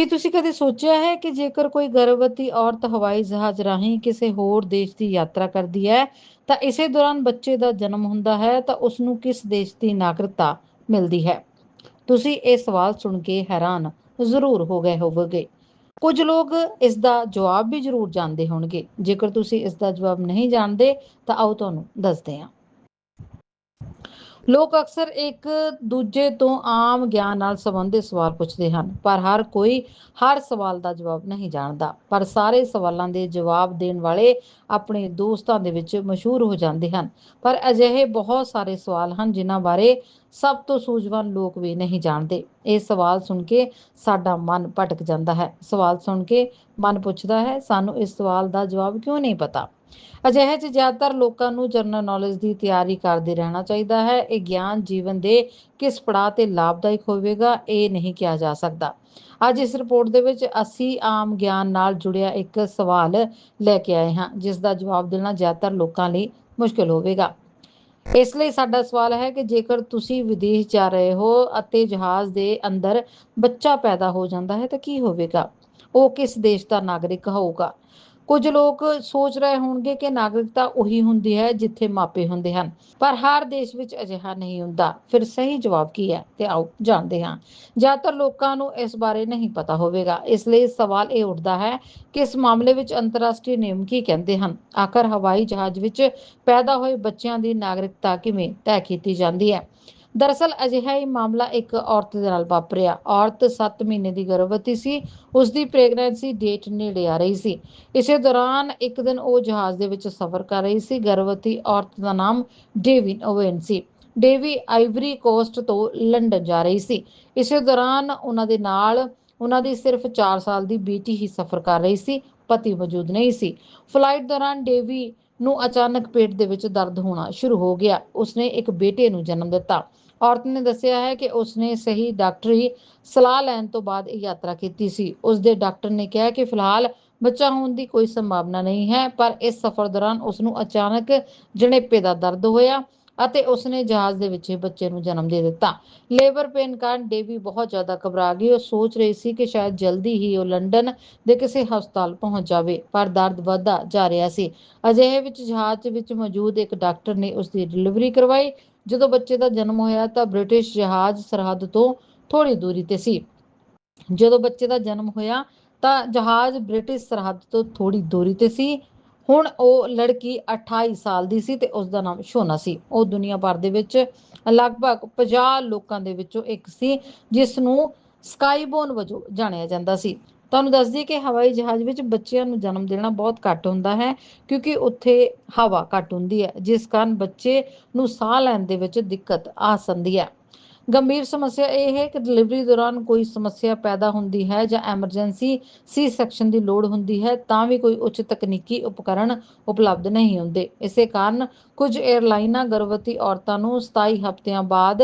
ਕੀ ਤੁਸੀਂ ਕਦੇ ਸੋਚਿਆ ਹੈ ਕਿ ਜੇਕਰ ਕੋਈ ਗਰਭਵਤੀ ਔਰਤ ਹਵਾਈ ਜਹਾਜ਼ ਰਾਹੀਂ ਕਿਸੇ ਹੋਰ ਦੇਸ਼ ਦੀ ਯਾਤਰਾ ਕਰਦੀ ਹੈ, ਤਾਂ ਇਸੇ ਦੌਰਾਨ ਬੱਚੇ ਦਾ ਜਨਮ ਹੁੰਦਾ ਹੈ, ਤਾਂ ਉਸ ਨੂੰ ਕਿਸ ਦੇਸ਼ ਦੀ ਨਾਗਰਿਕਤਾ ਮਿਲਦੀ ਹੈ? ਤੁਸੀਂ ਇਹ ਸਵਾਲ ਸੁਣ ਕੇ ਹੈਰਾਨ ਜ਼ਰੂਰ ਹੋ ਗਏ ਹੋਵੋਗੇ। ਕੁਝ ਲੋਕ ਇਸ ਦਾ ਜਵਾਬ ਵੀ ਜ਼ਰੂਰ ਜਾਣਦੇ ਹੋਣਗੇ। ਜੇਕਰ ਤੁਸੀਂ ਇਸ ਦਾ ਜਵਾਬ ਨਹੀਂ ਜਾਣਦੇ, ਤਾਂ ਆਓ ਤੁਹਾਨੂੰ ਦੱਸਦੇ ਹਾਂ। ਲੋਕ ਅਕਸਰ ਇੱਕ ਦੂਜੇ ਤੋਂ ਆਮ ਗਿਆਨ ਨਾਲ ਸੰਬੰਧਿਤ ਸਵਾਲ ਪੁੱਛਦੇ ਹਨ, ਪਰ ਹਰ ਕੋਈ ਹਰ ਸਵਾਲ ਦਾ ਜਵਾਬ ਨਹੀਂ ਜਾਣਦਾ। ਪਰ ਸਾਰੇ ਸਵਾਲਾਂ ਦੇ ਜਵਾਬ ਦੇਣ ਵਾਲੇ ਆਪਣੇ ਦੋਸਤਾਂ ਦੇ ਵਿੱਚ ਮਸ਼ਹੂਰ ਹੋ ਜਾਂਦੇ ਹਨ। ਪਰ ਅਜਿਹੇ ਬਹੁਤ ਸਾਰੇ ਸਵਾਲ ਹਨ ਜਿਨ੍ਹਾਂ ਬਾਰੇ ਸਭ ਤੋਂ ਸੂਝਵਾਨ ਲੋਕ ਵੀ ਨਹੀਂ ਜਾਣਦੇ। ਇਹ ਸਵਾਲ ਸੁਣ ਕੇ ਸਾਡਾ ਮਨ ਭਟਕ ਜਾਂਦਾ ਹੈ। ਸਵਾਲ ਸੁਣ ਕੇ ਮਨ ਪੁੱਛਦਾ ਹੈ, ਸਾਨੂੰ ਇਸ ਸਵਾਲ ਦਾ ਜਵਾਬ ਕਿਉਂ ਨਹੀਂ ਪਤਾ? ਅਜਿਹੇ ਚ ਜ਼ਿਆਦਾਤਰ ਲੋਕਾਂ ਨੂੰ ਜਨਰਲ ਨੌਲੇਜ ਦੀ ਤਿਆਰੀ ਕਰਦੇ ਰਹਿਣਾ ਚਾਹੀਦਾ ਹੈ। ਇਹ ਗਿਆਨ ਜੀਵਨ ਦੇ ਕਿਸ ਪੜਾਅ ਤੇ ਲਾਭਦਾਇਕ ਹੋਵੇਗਾ, ਇਹ ਨਹੀਂ ਕਿਹਾ ਜਾ ਸਕਦਾ। ਅੱਜ ਇਸ ਰਿਪੋਰਟ ਦੇ ਵਿੱਚ ਅਸੀਂ ਆਮ ਗਿਆਨ ਨਾਲ ਜੁੜਿਆ ਇੱਕ ਸਵਾਲ ਲੈ ਕੇ ਆਏ ਹਾਂ ਜਿਸ ਦਾ ਜਵਾਬ ਦੇਣਾ ਜ਼ਿਆਦਾਤਰ ਲੋਕਾਂ ਲਈ ਮੁਸ਼ਕਲ ਹੋਵੇਗਾ। ਇਸ ਲਈ ਸਾਡਾ ਸਵਾਲ ਹੈ ਕਿ ਜੇਕਰ ਤੁਸੀਂ ਵਿਦੇਸ਼ ਜਾ ਰਹੇ ਹੋ ਅਤੇ ਜਹਾਜ਼ ਦੇ ਅੰਦਰ ਬੱਚਾ ਪੈਦਾ ਹੋ ਜਾਂਦਾ ਹੈ ਤਾਂ ਕੀ ਹੋਵੇਗਾ? ਉਹ ਕਿਸ ਦੇਸ਼ ਦਾ ਨਾਗਰਿਕ ਹੋਊਗਾ? ਕੁਝ ਲੋਕ ਸੋਚ ਰਹੇ ਹੋਣਗੇ ਕਿ ਨਾਗਰਿਕਤਾ ਉਹੀ ਹੁੰਦੀ ਹੈ ਜਿੱਥੇ ਮਾਪੇ ਹੁੰਦੇ ਹਨ। ਪਰ ਹਰ ਦੇਸ਼ ਵਿੱਚ ਅਜਿਹਾ ਨਹੀਂ ਹੁੰਦਾ। ਫਿਰ ਸਹੀ ਜਵਾਬ ਕੀ ਹੈ? ਤੇ ਆਓ ਜਾਣਦੇ ਹਾਂ। ਜ਼ਿਆਦਾਤਰ ਲੋਕਾਂ ਨੂੰ ਇਸ ਬਾਰੇ ਨਹੀਂ ਪਤਾ ਹੋਵੇਗਾ। ਇਸ ਲਈ ਸਵਾਲ ਇਹ ਉੱਠਦਾ ਹੈ ਕਿ ਇਸ ਮਾਮਲੇ ਵਿੱਚ ਅੰਤਰਰਾਸ਼ਟਰੀ ਨਿਯਮ ਕੀ ਕਹਿੰਦੇ ਹਨ? ਆਖਰ ਹਵਾਈ ਜਹਾਜ਼ ਵਿੱਚ ਪੈਦਾ ਹੋਏ ਬੱਚਿਆਂ ਦੀ ਨਾਗਰਿਕਤਾ ਕਿਵੇਂ ਤੈਅ ਕੀਤੀ ਜਾਂਦੀ ਹੈ? ਦਰਅਸਲ ਅਜਿਹਾ ਹੀ ਮਾਮਲਾ ਇੱਕ ਔਰਤ ਦੇ ਨਾਲ ਵਾਪਰਿਆ। ਔਰਤ 7 ਮਹੀਨੇ ਦੀ ਗਰਭਵਤੀ ਸੀ ਉਸ ਦੀ ਪ੍ਰੈਗਨੈਂਸੀ ਡੇਟ ਨੇੜੇ ਆ ਰਹੀ ਸੀ। ਇਸੇ ਦੌਰਾਨ ਇੱਕ ਦਿਨ ਉਹ ਜਹਾਜ਼ ਦੇ ਵਿੱਚ ਸਫ਼ਰ ਕਰ ਰਹੀ ਸੀ। ਗਰਭਵਤੀ ਔਰਤ ਦਾ ਨਾਮ ਡੇਵਿਨ ਓਵਨ ਸੀ। ਡੇਵੀ ਆਈਵਰੀ ਕੋਸਟ ਤੋਂ ਲੰਡਨ ਜਾ ਰਹੀ ਸੀ। ਇਸੇ ਦੌਰਾਨ ਉਹਨਾਂ ਦੇ ਨਾਲ, ਉਹਨਾਂ ਦੀ ਸਿਰਫ 4 ਸਾਲ ਦੀ ਬੇਟੀ ਹੀ ਸਫ਼ਰ ਕਰ ਰਹੀ ਸੀ, ਪਤੀ ਮੌਜੂਦ ਨਹੀਂ ਸੀ। ਫਲਾਈਟ ਦੌਰਾਨ ਡੇਵੀ ਨੂੰ ਅਚਾਨਕ ਪੇਟ ਦੇ ਵਿੱਚ ਦਰਦ ਹੋਣਾ ਸ਼ੁਰੂ ਹੋ ਗਿਆ। ਉਸਨੇ ਇੱਕ ਬੇਟੇ ਨੂੰ ਜਨਮ ਦਿੱਤਾ। ਔਰਤ ਨੇ ਦੱਸਿਆ ਹੈ ਕਿ ਉਸਨੇ ਸਹੀ ਡਾਕਟਰੀ ਸਲਾਹ ਲੈਣ ਤੋਂ ਬਾਅਦ ਇਹ ਯਾਤਰਾ ਕੀਤੀ ਸੀ। ਉਸਦੇ ਡਾਕਟਰ ਨੇ ਕਿਹਾ ਕਿ ਫਿਲਹਾਲ ਬੱਚਾ ਹੋਣ ਦੀ ਕੋਈ ਸੰਭਾਵਨਾ ਨਹੀਂ ਹੈ, ਪਰ ਇਸ ਸਫ਼ਰ ਦੌਰਾਨ ਉਸ ਨੂੰ ਅਚਾਨਕ ਜਣੇਪੇ ਦਾ ਦਰਦ ਹੋਇਆ। ਅਤੇ ਉਸਨੇ ਜਹਾਜ਼ ਦੇ ਵਿੱਚ ਬੱਚੇ ਨੂੰ ਜਨਮ ਦੇ ਦਿੱਤਾ। ਲੇਬਰ ਪੇਨ ਕਾਰਨ ਡੇਵੀ ਬਹੁਤ ਜ਼ਿਆਦਾ ਘਬਰਾ ਗਈ। ਉਹ ਸੋਚ ਰਹੀ ਸੀ ਕਿ ਸ਼ਾਇਦ ਜਲਦੀ ਹੀ ਉਹ ਲੰਡਨ ਦੇ ਕਿਸੇ ਹਸਪਤਾਲ ਪਹੁੰਚ ਜਾਵੇ, ਪਰ ਦਰਦ ਵਧਦਾ ਜਾ ਰਿਹਾ ਸੀ। ਅਜਿਹੇ ਵਿੱਚ ਜਹਾਜ਼ ਵਿੱਚ ਮੌਜੂਦ ਇੱਕ ਡਾਕਟਰ ਨੇ ਉਸ ਦੀ ਡਿਲੀਵਰੀ ਕਰਵਾਈ। ਜਦੋਂ ਬੱਚੇ ਦਾ ਜਨਮ ਹੋਇਆ ਤਾਂ ਬ੍ਰਿਟਿਸ਼ ਜਹਾਜ਼ ਸਰਹੱਦ ਤੋਂ ਥੋੜੀ ਦੂਰੀ ਤੇ ਸੀ। ਜਦੋਂ ਬੱਚੇ ਦਾ ਜਨਮ ਹੋਇਆ ਤਾਂ ਜਹਾਜ਼ ਬ੍ਰਿਟਿਸ਼ ਸਰਹੱਦ ਤੋਂ ਥੋੜੀ ਦੂਰੀ ਤੇ ਸੀ। ਹੁਣ ਉਹ ਲੜਕੀ 28 ਸਾਲ ਦੀ ਸੀ ਤੇ ਉਸ ਦਾ ਨਾਮ ਸ਼ੋਨਾ ਸੀ। ਉਹ ਦੁਨੀਆ ਭਰ ਦੇ ਵਿੱਚ ਲਗਭਗ 50 ਲੋਕਾਂ ਦੇ ਵਿੱਚੋਂ ਇੱਕ ਸੀ ਜਿਸ ਨੂੰ ਸਕਾਈਬੋਨ ਵਜੋਂ ਜਾਣਿਆ ਜਾਂਦਾ ਸੀ। ਤੁਹਾਨੂੰ ਦੱਸ ਦਈਏ ਕਿ ਹਵਾਈ ਜਹਾਜ਼ ਵਿੱਚ ਬੱਚਿਆਂ ਨੂੰ ਜਨਮ ਦੇਣਾ ਬਹੁਤ ਘੱਟ ਹੁੰਦਾ ਹੈ, ਕਿਉਂਕਿ ਉੱਥੇ ਹਵਾ ਘੱਟ ਹੁੰਦੀ ਹੈ, ਜਿਸ ਕਾਰਨ ਬੱਚੇ ਨੂੰ ਸਾਹ ਲੈਣ ਦੇ ਵਿੱਚ ਦਿੱਕਤ ਆ ਸਕਦੀ ਹੈ। ਗੰਭੀਰ ਸਮੱਸਿਆ ਇਹ ਹੈ ਕਿ ਡਿਲੀਵਰੀ ਦੌਰਾਨ ਕੋਈ ਸਮੱਸਿਆ ਪੈਦਾ ਹੁੰਦੀ ਹੈ ਜਾਂ ਐਮਰਜੈਂਸੀ ਸੀ ਸੈਕਸ਼ਨ ਦੀ ਲੋੜ ਹੁੰਦੀ ਹੈ, ਤਾਂ ਵੀ ਕੋਈ ਉੱਚ ਤਕਨੀਕੀ ਉਪਕਰਣ ਉਪਲਬਧ ਨਹੀਂ ਹੁੰਦੇ। ਇਸੇ ਕਾਰਨ ਕੁਝ 에ਅਰਲਾਈਨਾਂ ਗਰਭਵਤੀ ਔਰਤਾਂ ਨੂੰ 27 ਹਫ਼ਤਿਆਂ ਬਾਅਦ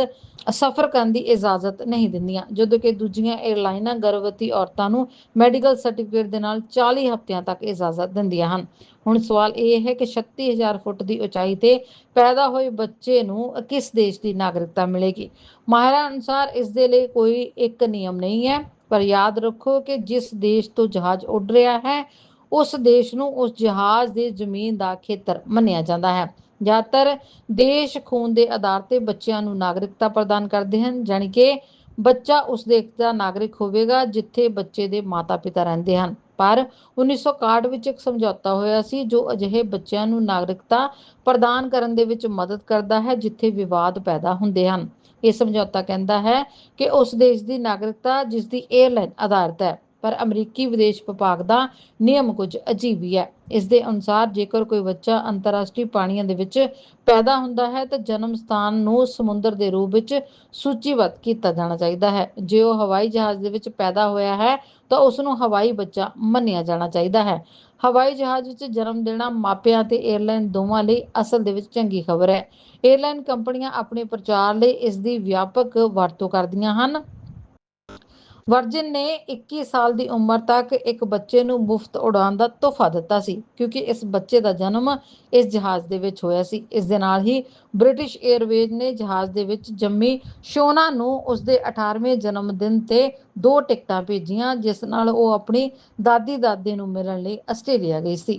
ਸਫ਼ਰ ਕਰਨ ਦੀ ਇਜਾਜ਼ਤ ਨਹੀਂ ਦਿੰਦੀਆਂ, ਜਦੋਂ ਕਿ ਦੂਜੀਆਂ 에ਅਰਲਾਈਨਾਂ ਗਰਭਵਤੀ ਔਰਤਾਂ ਨੂੰ ਮੈਡੀਕਲ ਸਰਟੀਫਿਕੇਟ ਦੇ ਨਾਲ 40 ਹਫ਼ਤਿਆਂ ਤੱਕ ਇਜਾਜ਼ਤ ਦਿੰਦੀਆਂ ਹਨ। ਹੁਣ ਸਵਾਲ ਇਹ ਹੈ ਕਿ 36000 ਫੁੱਟ ਦੀ ਉਚਾਈ ਤੇ ਪੈਦਾ ਹੋਏ ਬੱਚੇ ਨੂੰ ਕਿਸ ਦੇਸ਼ ਦੀ ਨਾਗਰਿਕਤਾ ਮਿਲੇਗੀ? ਮਾਹਿਰਾਂ ਅਨੁਸਾਰ ਇਸ ਦੇ ਲਈ ਕੋਈ ਇੱਕ ਨਿਯਮ ਨਹੀਂ ਹੈ, ਪਰ ਯਾਦ ਰੱਖੋ ਕਿ ਜਿਸ ਦੇਸ਼ ਤੋਂ ਜਹਾਜ਼ ਉੱਡ ਰਿਹਾ ਹੈ, ਉਸ ਦੇਸ਼ ਨੂੰ ਉਸ ਜਹਾਜ਼ ਦੀ ਜ਼ਮੀਨ ਦਾ ਖੇਤਰ ਮੰਨਿਆ ਜਾਂਦਾ ਹੈ। ਜ਼ਿਆਦਾਤਰ ਦੇਸ਼ ਖੂਨ ਦੇ ਆਧਾਰ ਤੇ ਬੱਚਿਆਂ ਨੂੰ ਨਾਗਰਿਕਤਾ ਪ੍ਰਦਾਨ ਕਰਦੇ ਹਨ, ਜਾਣੀ ਕਿ ਬੱਚਾ ਉਸ ਦੇਸ਼ ਦਾ ਨਾਗਰਿਕ ਹੋਵੇਗਾ ਜਿੱਥੇ ਬੱਚੇ ਦੇ ਮਾਤਾ-ਪਿਤਾ ਰਹਿੰਦੇ ਹਨ। ਪਰ 1961 ਵਿੱਚ ਇੱਕ ਸਮਝੌਤਾ ਹੋਇਆ ਸੀ ਜੋ ਅਜਿਹੇ ਬੱਚਿਆਂ ਨੂੰ ਨਾਗਰਿਕਤਾ ਪ੍ਰਦਾਨ ਕਰਨ ਦੇ ਵਿੱਚ ਮਦਦ ਕਰਦਾ ਹੈ ਜਿੱਥੇ ਵਿਵਾਦ ਪੈਦਾ ਹੁੰਦੇ ਹਨ। ਇਹ ਸਮਝੌਤਾ ਕਹਿੰਦਾ ਹੈ ਕਿ ਉਸ ਦੇਸ਼ ਦੀ ਨਾਗਰਿਕਤਾ ਜਿਸ ਦੀ 에ਅਰਲਾਈਨ ਆਧਾਰਿਤ ਹੈ। ਪਰ ਅਮਰੀਕੀ ਵਿਦੇਸ਼ ਵਿਭਾਗ ਦਾ ਨਿਯਮ ਕੁਝ ਅਜੀਬ ਹੀ ਹੈ। ਇਸ ਦੇ ਅਨੁਸਾਰ ਜੇਕਰ ਕੋਈ ਬੱਚਾ ਅੰਤਰਰਾਸ਼ਟਰੀ ਪਾਣੀਆਂ ਦੇ ਵਿੱਚ ਪੈਦਾ ਹੁੰਦਾ ਹੈ, ਤਾਂ ਜਨਮ ਸਥਾਨ ਨੂੰ ਸਮੁੰਦਰ ਦੇ ਰੂਪ ਵਿੱਚ ਸੂਚੀਬੱਧ ਕੀਤਾ ਜਾਣਾ ਚਾਹੀਦਾ ਹੈ। ਜੇ ਉਹ ਹਵਾਈ ਜਹਾਜ਼ ਦੇ ਵਿੱਚ ਪੈਦਾ ਹੋਇਆ ਹੈ, ਤਾਂ ਉਸ ਨੂੰ ਹਵਾਈ ਬੱਚਾ ਮੰਨਿਆ ਜਾਣਾ ਚਾਹੀਦਾ ਹੈ। ਹਵਾਈ ਜਹਾਜ਼ ਵਿੱਚ ਜਨਮ ਦੇਣਾ ਮਾਪਿਆਂ ਤੇ 에ਅਰਲਾਈਨ ਦੋਵਾਂ ਲਈ ਅਸਲ ਦੇ ਵਿੱਚ ਚੰਗੀ ਖਬਰ ਹੈ। 에ਅਰਲਾਈਨ ਕੰਪਨੀਆਂ ਆਪਣੇ ਪ੍ਰਚਾਰ ਲਈ ਇਸ ਦੀ ਵਿਆਪਕ ਵਰਤੋਂ ਕਰਦੀਆਂ ਹਨ। ਵਰਜਿਨ ਨੇ 21 ਸਾਲ ਦੀ ਉਮਰ ਤੱਕ ਇੱਕ ਬੱਚੇ ਨੂੰ ਮੁਫਤ ਉਡਾਣ ਦਾ ਤੋਹਫਾ ਦਿੱਤਾ ਸੀ, ਕਿਉਂਕਿ ਇਸ ਬੱਚੇ ਦਾ ਜਨਮ ਇਸ ਜਹਾਜ਼ ਦੇ ਵਿੱਚ ਹੋਇਆ ਸੀ। ਇਸ ਦੇ ਨਾਲ ਹੀ ਬ੍ਰਿਟਿਸ਼ 에ਅਰਵੇਜ਼ ਨੇ ਜਹਾਜ਼ ਦੇ ਵਿੱਚ ਜੰਮੀ ਸ਼ੋਨਾ ਨੂੰ ਉਸ ਦੇ 18ਵੇਂ ਜਨਮ ਦਿਨ ਤੇ ਦੋ ਟਿਕਟਾਂ ਭੇਜੀਆਂ, ਜਿਸ ਨਾਲ ਉਹ ਆਪਣੀ ਦਾਦੀ ਦਾਦੇ ਨੂੰ ਮਿਲਣ ਲਈ ਆਸਟ੍ਰੇਲੀਆ ਗਈ ਸੀ।